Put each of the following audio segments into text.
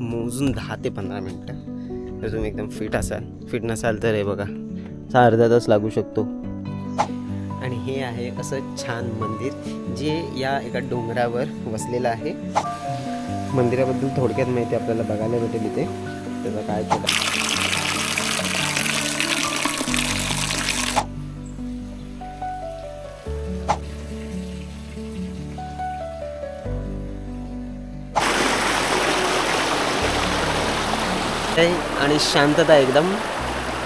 मोजून दहा ते पंधरा मिनटं. जर तुम्ही एकदम फिट असाल. फिट नसाल तर हे बघा असा अर्धा तास लागू शकतो. आणि हे आहे असं छान मंदिर जे या एका डोंगरावर वसलेलं आहे. मंदिराबद्दल थोडक्यात माहिती आपल्याला बघायला भेटेल इथे. त्याचा काय छोटा आणि शांतता एकदम.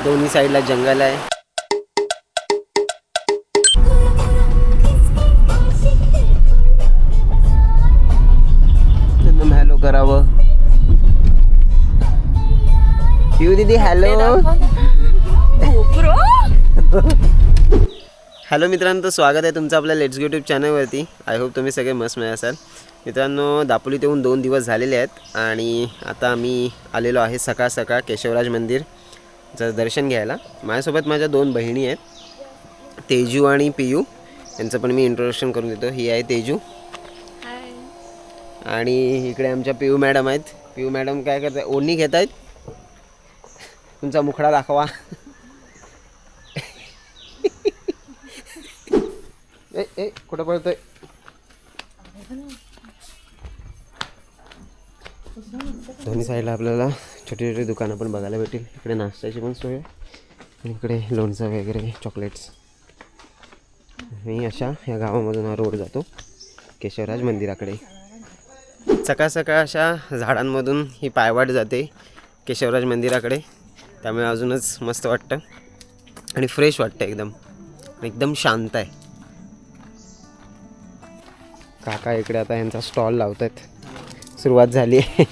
दोन्ही साईडला जंगल आहे. हॅलो करावं. पिऊ दीदी हॅलो हॅलो मित्रांनो तर स्वागत आहे तुमचं आपल्या लेट्स यूट्यूब चॅनलवरती आय होप तुम्ही सगळे मस्त मिळत असाल. मित्रांनो दापोलीत येऊन दोन दिवस झालेले आहेत आणि आता आम्ही आलेलो आहे सकाळ सकाळ केशवराज मंदिरचं दर्शन घ्यायला. माझ्यासोबत माझ्या दोन बहिणी आहेत तेजू आणि पियू. यांचं पण मी इंट्रोडक्शन करून देतो. ही आहे तेजू. आणि इकडे आमच्या पियू मॅडम आहेत. पियू मॅडम काय करताय? ओढणी घेत आहेत तुमचा मुखडा दाखवा. ए ए कुठं पळतोय दोन्ही साईडला आपल्याला छोटी छोटी दुकानं पण बघायला भेटेल इकडे नाश्त्याची पण सोय आहे इकडे लोणचं वगैरे चॉकलेट्स मी अशा या गावामधून हा रोड जातो केशवराज मंदिराकडे सकाळ सकाळ अशा झाडांमधून ही पायवाट जाते केशवराज मंदिराकडे त्यामुळे अजूनच मस्त वाटतं आणि फ्रेश वाटतं एकदम एकदम शांत आहे काका इकडे आता यांचा स्टॉल लावत आहेत सुरुवात झाली. आहे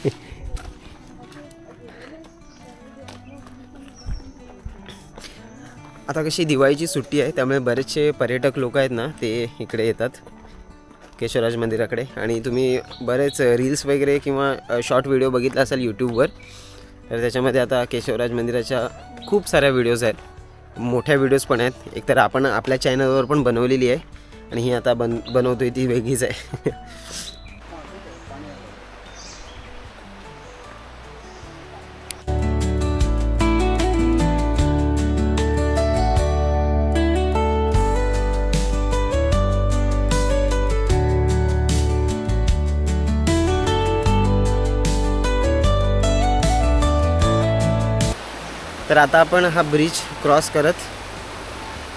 आता कशी दिवाळीची सुट्टी आहे त्यामुळे बरेचसे पर्यटक लोक आहेत ना ते इकडे येतात. केशवराज मंदिराकडे. आणि तुम्ही बरेच रील्स वगैरे किंवा शॉर्ट व्हिडिओ बघितला असाल यूट्यूबवर तर त्याच्यामध्ये आता केशवराज मंदिराच्या खूप साऱ्या व्हिडिओज आहेत. मोठ्या व्हिडिओज पण आहेत. एकतर आपण आपल्या चॅनलवर पण बनवलेली आहे. आणि ही आता बन बनवतोय ती वेगळीच आहे. तर आता आपण हा ब्रिज क्रॉस करत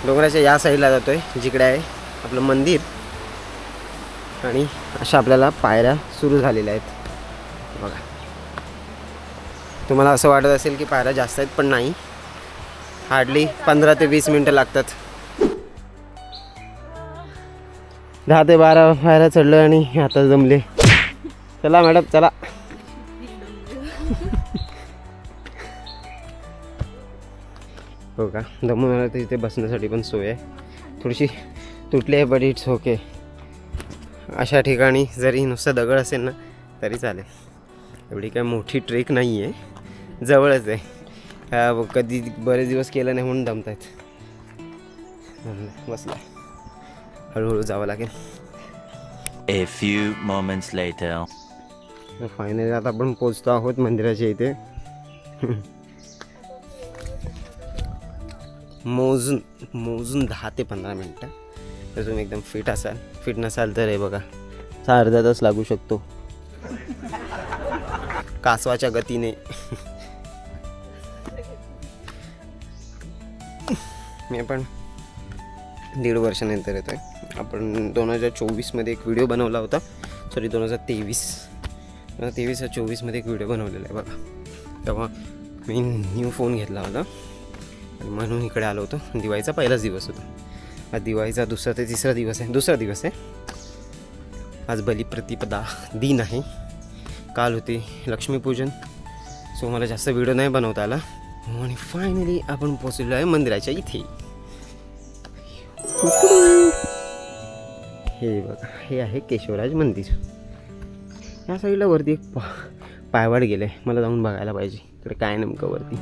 डोंगराच्या या साईडला जातो आहे जिकडे आहे. आपलं मंदिर. आणि अशा आपल्याला पायऱ्या सुरू झालेल्या आहेत. बघा. तुम्हाला असं वाटत असेल की पायऱ्या जास्त आहेत पण नाही. हार्डली पंधरा ते वीस मिनटं लागतात. दहा ते बारा पायऱ्या चढलं आणि आता जमले. चला मॅडम चला. हो का? दमून आलं तर इथे बसण्यासाठी पण सोय आहे. थोडीशी तुटली बट इट्स ओके. अशा ठिकाणी जरी नुसतं दगड असेल ना तरी चालेल. एवढी काय मोठी ट्रेक नाही आहे जवळच आहे. हा, कधी बरेच दिवस केलं नाही म्हणून दमत आहेत बसला हळूहळू जावं लागेल. A few moments later. Finally आता आपण पोचतो आहोत मंदिराच्या इथे. मोजून मोजून दहा ते पंधरा मिनटं. जर तुम्ही एकदम फिट असाल. फिट नसाल तर हे बघा. असा अर्धा तास लागू शकतो. कासवाच्या गतीने. मी पण दीड वर्षानंतर येतो आहे आपण दोन हजार चोवीसमध्ये एक व्हिडिओ बनवला होता. सॉरी दोन हजार तेवीस. दोन हजार तेवीस चोवीसमध्ये एक व्हिडिओ बनवलेला आहे बघा. तेव्हा मी न्यू फोन घेतला होता. आणि म्हणून इकडे आलो होतो. दिवाळीचा पहिलाच दिवस होता. आज दिवाळीचा दुसरा ते तिसरा दिवस आहे. दुसरा दिवस आहे. आज बलिप्रतिपदा दिन आहे. काल होते लक्ष्मीपूजन. सो मला जास्त व्हिडिओ नाही बनवता आला. आणि फायनली आपण पोचलेलो आहे मंदिराच्या इथे. हे बघा हे आहे केशवराज मंदिर. या साईडला वरती एक पा पायवाड गेलं आहे मला जाऊन बघायला पाहिजे. इकडे काय नेमकं वरती.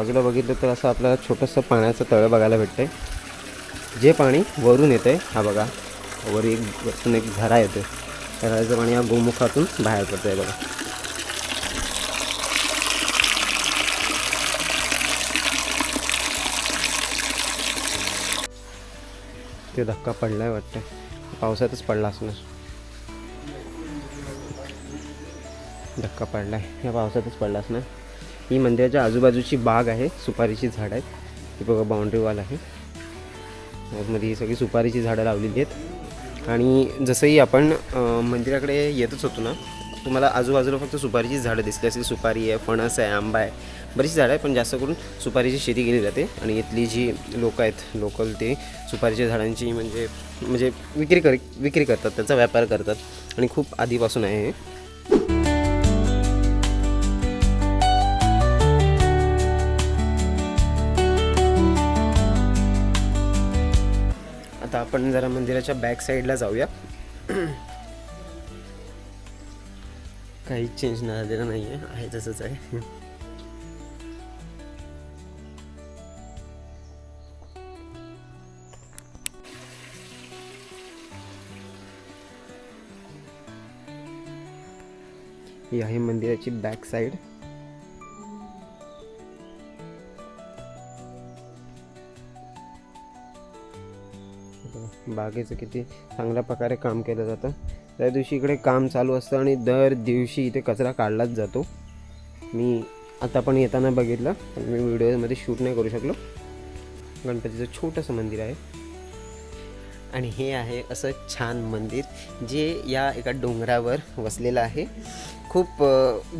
बाजूला बघितलं तर असं आपल्याला छोटंसं पाण्याचं तळं बघायला भेटतंय. जे पाणी वरून येतंय हा बघा वर एक वरतून एक झरा येतोय. घराचं पाणी या गोमुखातून बाहेर पडतंय बघा. ते धक्का पडलाय वाटतं पावसातच पडला असणार. धक्का पडलाय. या पावसातच पडला असणार. ही मंदिराच्या आजूबाजूची बाग आहे. सुपारीची झाड आहेत. ही बघा बाउंड्री वॉल आहे. मध्ये ही सगळी सुपारीची झाडं लावलेली आहेत. आणि जसंही आपण मंदिराकडे येतच होतो ना तुम्हाला आजूबाजूला फक्त सुपारीची झाडं दिसली असेल. सुपारी आहे फणस आहे आंबा आहे. बरीच झाडं आहे पण जास्त करून सुपारीची शेती केली जाते. आणि इथली जी लोक आहेत लोकल ते सुपारीच्या झाडांची म्हणजे म्हणजे विक्री कर विक्री करतात त्याचा व्यापार करतात. आणि खूप आधीपासून आहे आता आपण जरा मंदिराच्या बॅक साईडला जाऊया. काहीच चेंज झालेलं नाही आहे आहे तसंच आहे. ही आहे मंदिराची बॅक साईड बागेचं किती चांगल्या प्रकारे काम केलं जातं. त्या दिवशी इकडे काम चालू असतं आणि दर दिवशी इथे कचरा काढलाच जातो. मी आता पण येताना बघितलं पण मी व्हिडिओमध्ये शूट नाही करू शकलो. गणपतीचं छोटंसं मंदिर आहे. आणि हे आहे असं छान मंदिर जे या एका डोंगरावर वसलेलं आहे. खूप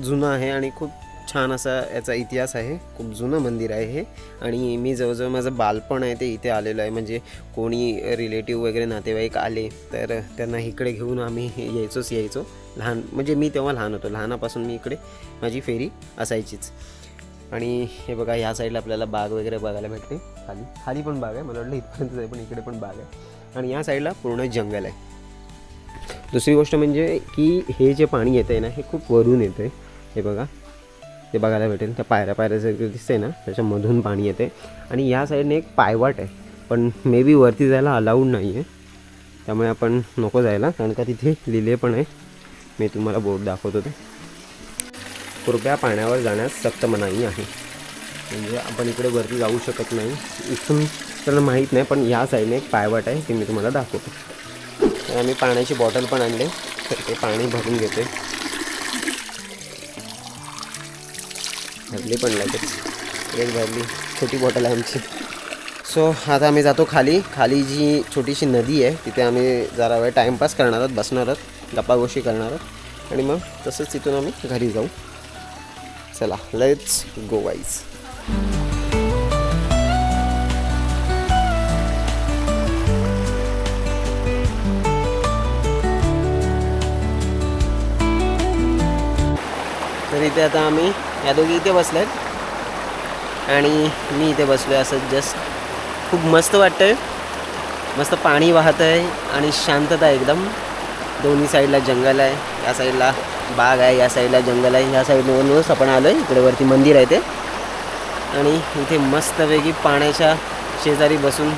जुनं आहे आणि खूप छान असा याचा इतिहास आहे. खूप जुनं मंदिर आहे हे. आणि मी जवळजवळ माझं बालपण आहे ते इथे आलेलं आहे. म्हणजे कोणी रिलेटिव्ह वगैरे नातेवाईक आले तर त्यांना इकडे घेऊन आम्ही यायचोच यायचो. लहान म्हणजे मी तेव्हा लहान होतो. लहानापासून मी इकडे माझी फेरी असायचीच. आणि हे बघा ह्या साईडला आपल्याला बाग वगैरे बघायला भेटते खाली. खाली पण बाग आहे. मला वाटलं इथपर्यंत आहे पण इकडे पण बाग आहे. आणि या साईडला पूर्ण जंगल आहे. दुसरी गोष्ट म्हणजे की हे जे पाणी येतं आहे ना हे खूप वरून येतं आहे हे बघा. ते बघायला भेटेल. त्या पायऱ्या पायऱ्या दिसते ना त्याच्यामधून पाणी येते आणि या साईडने एक पायवाट आहे. पण मे बी वरती जायला अलाउड नाही आहे त्यामुळे आपण नको जायला कारण का तिथे लिहिले पण आहे. मी तुम्हाला बोर्ड दाखवत होते कृपया पाण्यावर जाण्यास सक्त मनाई आहे. म्हणजे आपण इकडे वरती जाऊ शकत नाही. इथून त्यांना माहीत नाही पण या साईडने एक पायवाट आहे ते मी तुम्हाला दाखवतो. आम्ही पाण्याची बॉटल पण आणले तर ते पाणी भरून घेते भरली पण लगेच. एक भरली छोटी बॉटल आहे आमची. सो आता आम्ही जातो खाली. खाली जी छोटीशी नदी आहे तिथे आम्ही जरा वेळ टाईमपास करणार आहोत बसणार आहोत गप्पागोष्टी करणार आहोत. आणि मग तसंच तिथून आम्ही घरी जाऊ. चला लेट्स गो वाईज तर इथे आता आम्ही या दोघी इथे बसल्यात. आणि मी इथे बसलो आहे असं जस्ट खूप मस्त वाटतं आहे मस्त पाणी वाहत आहे आणि शांतता आहे एकदम. दोन्ही साईडला जंगल आहे. या साईडला बाग आहे या साईडला जंगल आहे. या साईडवरूनच आपण आलो आहे इकडे वरती मंदिर आहे ते. आणि इथे मस्तपैकी पाण्याच्या शेजारी बसून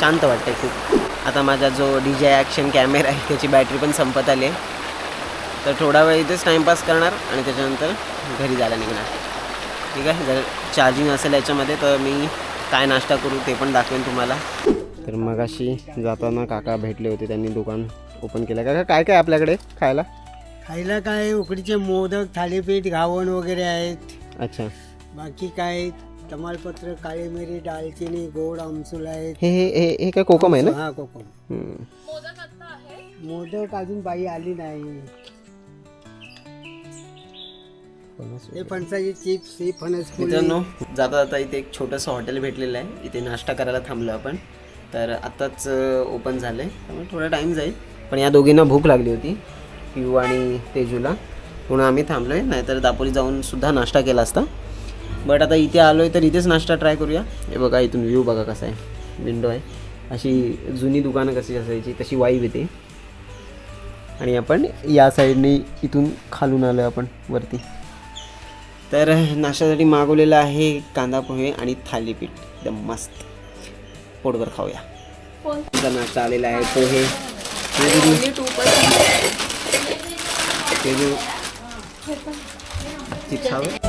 शांत वाटतं खूप. आता माझा जो डी जे ॲक्शन कॅमेरा आहे त्याची बॅटरी पण संपत आली आहे. तर थोडा वेळ इथेच टाईमपास करणार आणि त्याच्यानंतर घरी जायला निघणार. ठीक आहे? जर चार्जिंग असेल याच्यामध्ये तर मी काय नाश्ता करू ते पण दाखवेन तुम्हाला. तर मगाशी जाताना काका भेटले होते त्यांनी दुकान ओपन केलं. काका काय काय आपल्याकडे खायला? खायला काय? उकडीचे मोदक थालीपीठ घावण वगैरे आहेत. अच्छा. बाकी काय? तमालपत्र काळी मिरी दालचिनी गोड आमसूल आहेत. हे हे हे काय कोकम आहे ना? हा कोकम. मोदक अजून बाई आली नाही. हे फणसाची चिप्स ही फणस मित्रांनो जाता जाता इथे एक छोटंसं हॉटेल भेटलेलं आहे. इथे नाश्ता करायला थांबलो आपण. तर आत्ताच ओपन झालं आहे त्यामुळे थोडा टाईम जाईल. पण या दोघींना भूक लागली होती पिऊ आणि तेजूला. म्हणून आम्ही थांबलो आहे नाहीतर दापोली जाऊन सुद्धा नाश्ता केला असता. बट आता इथे आलो आहे तर इथेच नाश्ता ट्राय करूया. हे बघा इथून व्ह्यू बघा कसा आहे. विंडो आहे. अशी जुनी दुकानं कशी असायची तशी वाईब येते. आणि आपण या साईडने इथून खालून आलो आपण वरती. तर नाश्त्यासाठी मागवलेलं आहे कांदा पोहे आणि थालीपीठ. एकदम मस्त. पोटभर खाऊया. तुमचा नाश्ता आलेला आहे पोहे. चिप्स हवे